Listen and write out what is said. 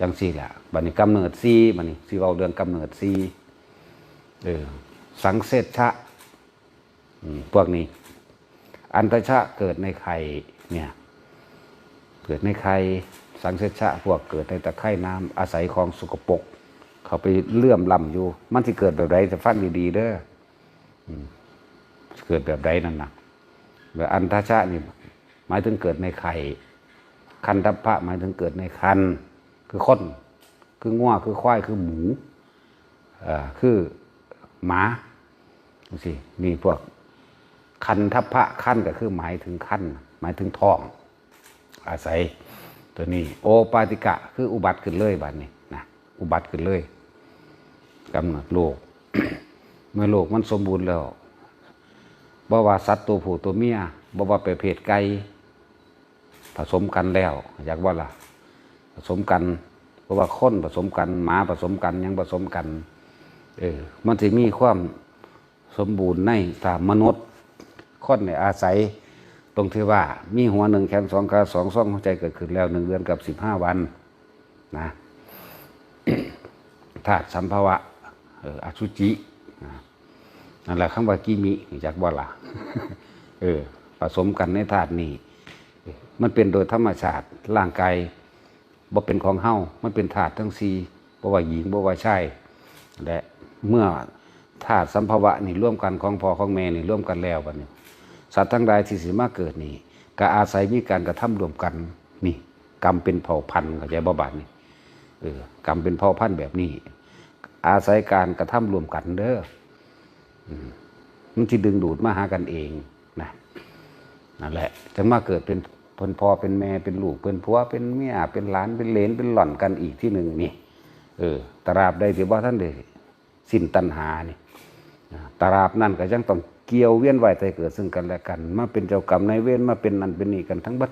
จังสี่แหละบัดนี้กำเนิดซีบัดนี้สิเว้าเรื่องกำเนิดซีเออสังเสชชะพวกนี้ อันตชะเกิดในไข่เนี่ย เกิดในไข่สังเสชชะพวกเกิดในตะไคร่น้ำอาศัยของสุกปกเขาไปเลื่อมล้ำอยู่ มันสิเกิดแบบไรจะฟังดีๆเด้อเกิดแบบไรนั่นนะแบบอันทชะนี่หมายถึงเกิดในไข่คันทัพพะหมายถึงเกิดในคัน คือค้นคือง้วคือควายคือหมูคือหมาดูสิมีพวกคันทัพพระคันก็คือหมายถึงคันหมายถึงท้อง อาศัยตัวนี้ โอปาติกะ คืออุบัติขึ้นเลยบัดนี้นะอุบัติขึ้นเลยกำเนิดโลก เมื่อโลกมันสมบูรณ์แล้วบ่ว่าสัตว์ตัวผู้ตัวเมียบ่ว่าไปเพศไก่ผสมกันแล้ว อยากว่าล่ะ ผสมกัน เพราะว่าคนผสมกันหมาผสมกันยังผสมกันเออมันจะมีความสมบูรณ์ในตามมนุษย์คนเนี่ยอาศัยตรงที่ว่ามีหัวหนึ่งแขนสองขาสองซ่องหัวใจเกิดขึ้นแล้วหนึ่งเดือนกับสิบห้าวันนะธาตุสัมภาวะเอออสุจินะนั่นแหละคำว่ากิมิจากบ่ล่ะเออผสมกันในธาตุนี้ มันเป็นโดยธรรมชาติร่างกาย บ่เป็นของเฮามันเป็นธาตุทั้งสี่บ่ว่าหญิงบ่ว่าชายและเมื่อธาตุสัมภวะนี่ร่วมกันของพ่อของแม่นี่ร่วมกันแล้วบัดนี้ สัตว์ทั้งหลายที่สิมาเกิดนี่ก็อาศัยมีการกระทำรวมกันนี่กรรมเป็นเผ่าพันธุ์เข้าใจบ่บาดนี่เออกรรมเป็นเผ่าพันธุ์แบบนี้ อาศัยการกระทำรวมกันเด้อมมันที่ดึงดูดมาหากันเองนะนั่นแหละจะมาเกิดเป็น เพิ่นพ่อเป็นแม่เป็นลูกเป็นผัวเป็นเมียเป็นหลานเป็นเลนเป็นหล่อนกันอีกที่หนึ่งนี่ เออตราบใดที่ว่าท่านได้สิ้นตัณหานี่ตราบนั่นก็ยังต้องเกี่ยวเวียนไหวใจเกิดซึ่งกันและกัน มาเป็นเจ้ากรรมนายเวรมาเป็นนั่นเป็นนี่กันทั้งบัด